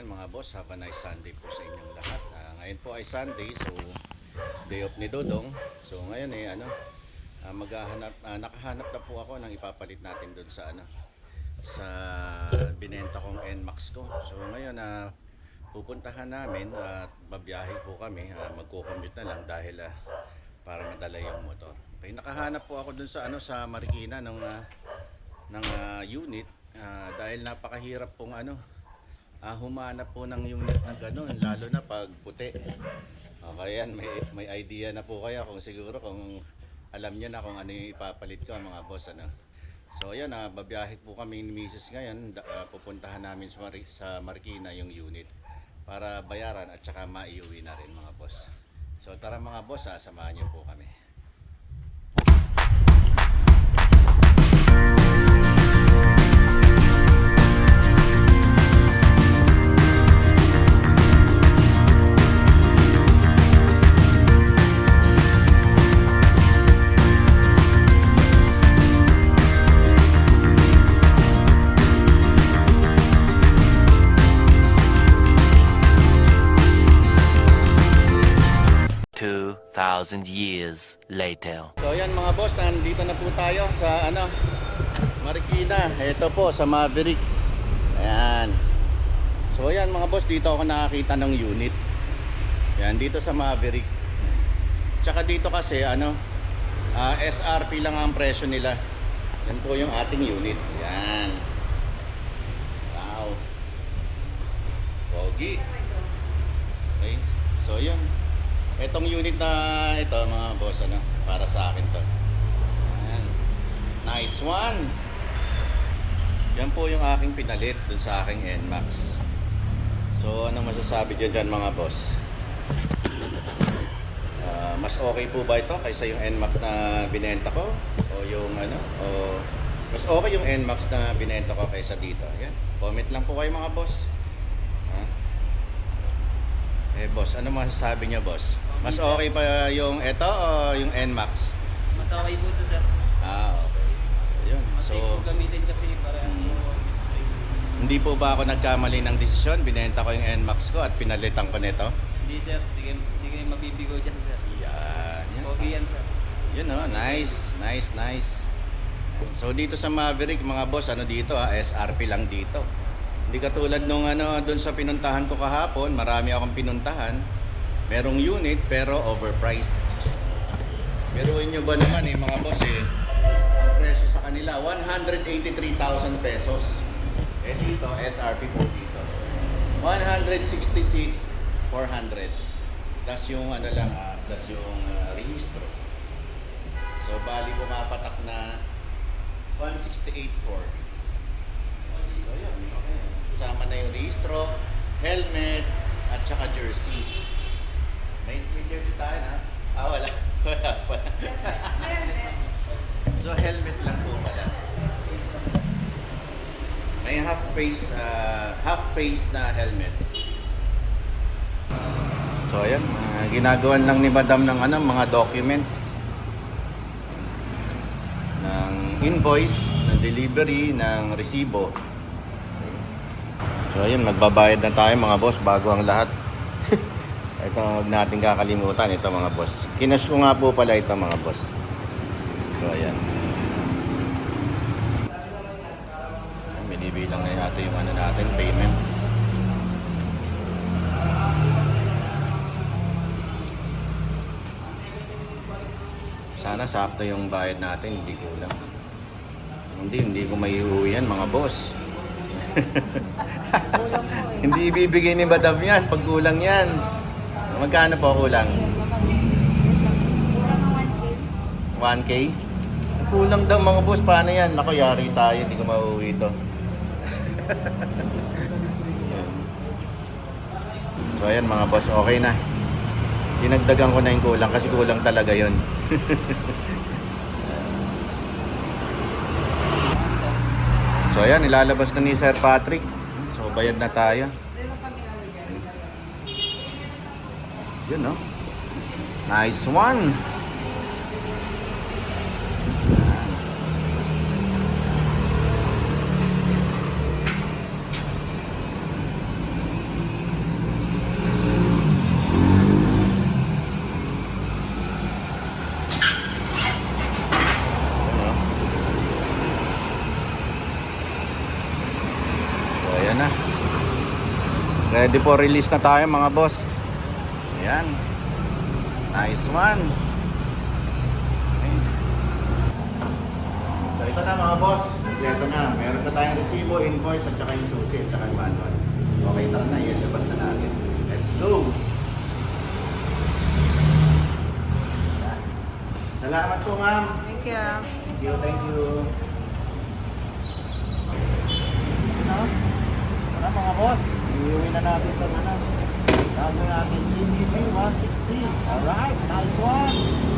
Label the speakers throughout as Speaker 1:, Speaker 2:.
Speaker 1: Ayan mga boss, have a nice Sunday po sa inyong lahat. Ah, ngayon po ay Sunday, so day off ni Dodong. So ngayon eh ano, ah, maghahanap ah, nakahanap na po ako ng ipapalit natin doon sa ano sa binenta kong NMAX ko. So ngayon na pupuntahan namin at babiyahe po kami. Ah, magko-commute na lang dahil ah, para madala yung motor. Okay, nakahanap po ako doon sa ano sa Marikina ng ah, ng ah, unit ah, dahil napakahirap pong ano ah, humanap po ng unit na gano'n lalo na pag puti. Okay yan, may, may idea na po kaya kung siguro kung alam niyo na kung ano yung ipapalit ko mga boss ano. So ayan, ah, babiyahe po kami ni Mrs. ngayon, ah, pupuntahan namin sa, Mari- sa Marikina yung unit para bayaran at saka maiuwi na rin mga boss. So tara mga boss, ah, samahan niyo po kami.
Speaker 2: Two thousand years later.
Speaker 1: So ayan mga boss, nandito na po tayo sa ano, Marikina. Ito po sa Maverick. Ayan. So ayan mga boss, dito ako nakakita ng unit. Ayan, dito sa Maverick. Tsaka dito kasi ano, ah, SRP lang ang presyo nila. Yan po yung ating unit. Ayan. Wow. Pogi. Okay. So yun. Itong unit na ito mga boss ano, para sa akin to. Ayan. Nice one. Yan po yung aking pinalit dun sa aking NMAX. So ano masasabi dyan dyan mga boss? Ah, mas okay po ba ito kaysa yung NMAX na binenta ko? O yung ano? O mas okay yung NMAX na binenta ko kaysa dito? Yan. Comment lang po kayo mga boss. Ha? Eh boss, ano masasabi niyo boss? Mas okay pa yung ito o yung NMAX?
Speaker 3: Mas okay po ito sir.
Speaker 1: Ah, okay. So, yun.
Speaker 3: Mas
Speaker 1: So,
Speaker 3: safe po gamitin kasi parehas po ang display.
Speaker 1: hindi po ba ako nagkamali ng desisyon? Binenta ko yung NMAX ko at pinalitan ko nito?
Speaker 3: Hindi sir, hindi kayo, mabibigo dyan sir.
Speaker 1: Yan. yan.
Speaker 3: Pogi yan sir.
Speaker 1: Yun oh, nice, nice, nice. So dito sa Maverick mga boss, ano dito ah, SRP lang dito. Hindi katulad nung ano doon sa pinuntahan ko kahapon, marami akong pinuntahan. Merong unit pero overpriced. Pero nyo ba naman eh mga boss eh, ang presyo sa kanila 183,000 pesos. Eh dito, SRP po dito. 166 400. Plus yung ano lang, ah, plus yung ah, rehistro. So bali pumapatak na 168.4. So yun, okay. Kasama na yung rehistro, helmet, at saka jersey. May, jersey tayo na? Ah, wala. Wala pa. so helmet lang po pala. May half face, ah, half face na helmet. So ayan, ah, ginagawan lang ni Madam ng ano, mga documents ng invoice, ng delivery, ng resibo. So ayun, magbabayad na tayo mga boss bago ang lahat. Ito huwag natin kakalimutan ito mga boss. Kinas ko nga po pala ito mga boss. So ayan. Binibilang na natin yung ano natin, payment. Sana sakto yung bayad natin, hindi kulang. Hindi, hindi ko may yan mga boss. hindi ibibigay ni Madam yan pag kulang yan. Magkano po kulang? 1K? Kulang daw mga boss, paano yan? Naku, yari tayo, hindi ko mauwi ito. so ayan mga boss, okay na. Dinagdagan ko na yung kulang kasi kulang talaga yon. so ayan, ilalabas na ni Sir Patrick. So bayad na tayo. Yun, no? Nice one! Ready for release na tayo mga boss. Ayan. Nice one. Okay. So ito na mga boss. Kompleto na. Meron na tayong resibo, invoice, at saka yung susi, at saka yung manual. Okay, tara na. Yan, labas na natin. Let's go! Salamat po ma'am.
Speaker 4: Thank you.
Speaker 1: Thank you, thank you. Ano? Ano mga boss? Iuwi na natin ito ano? Bago natin GBP 160. Alright, nice one.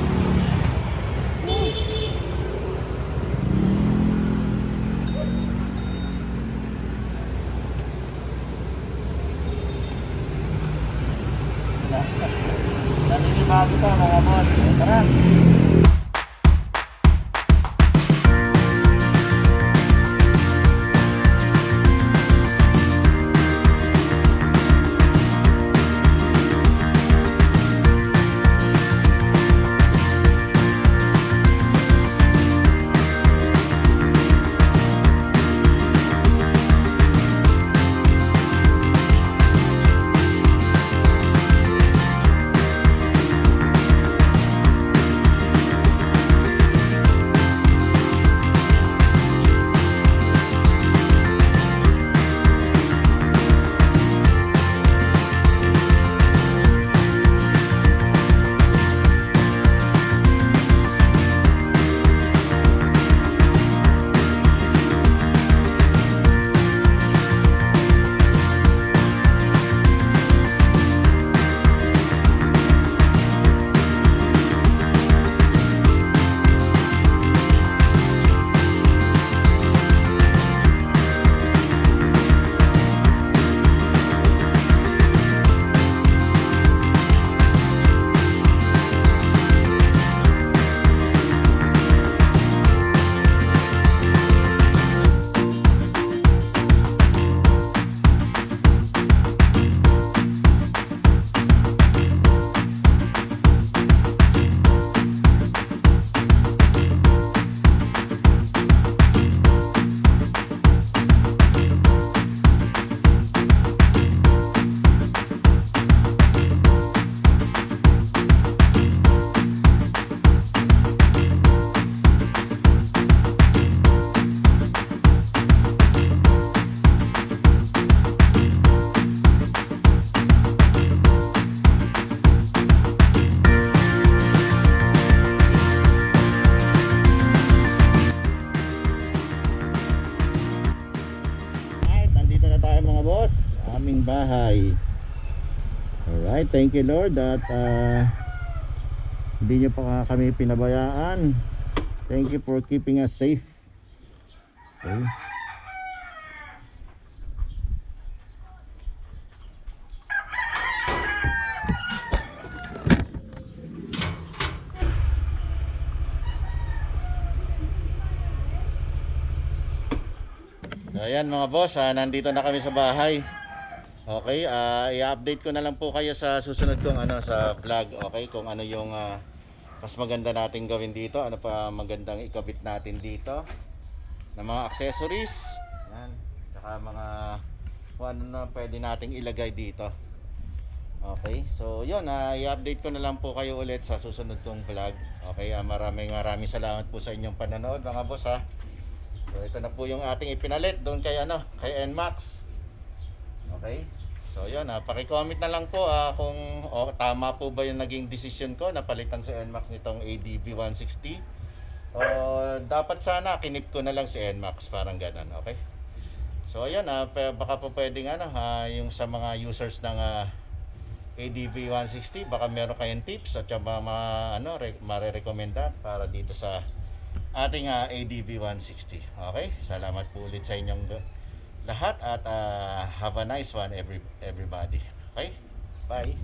Speaker 1: Alright, thank you Lord at ah, hindi nyo pa kami pinabayaan. Thank you for keeping us safe. Okay. Ayan mga boss, ah, nandito na kami sa bahay. Okay, ah, i-update ko na lang po kayo sa susunod kong ano sa vlog, okay? Kung ano yung ah, mas maganda nating gawin dito, ano pa magandang ikabit natin dito na mga accessories. Yan, tsaka mga ano na pwede nating ilagay dito. Okay, so yun, ah, i-update ko na lang po kayo ulit sa susunod kong vlog. Okay, ah, maraming maraming salamat po sa inyong panonood mga boss ha. So ito na po yung ating ipinalit doon kay ano, kay NMAX. Okay? So yun, ah, paki-comment na lang po ah, kung oh, tama po ba yung naging decision ko na palitan si NMAX nitong ADB 160. O dapat sana kinip ko na lang si NMAX, parang ganun, okay? So ayan, ah, baka po pwedeng ano, ah, yung sa mga users ng ah, ADV 160, baka meron kayong tips at yung mga, ano, re- marerekomenda para dito sa ating ah, ADV 160. Okay? Salamat po ulit sa inyong lahat at ah, have a nice one every everybody. Okay? Bye.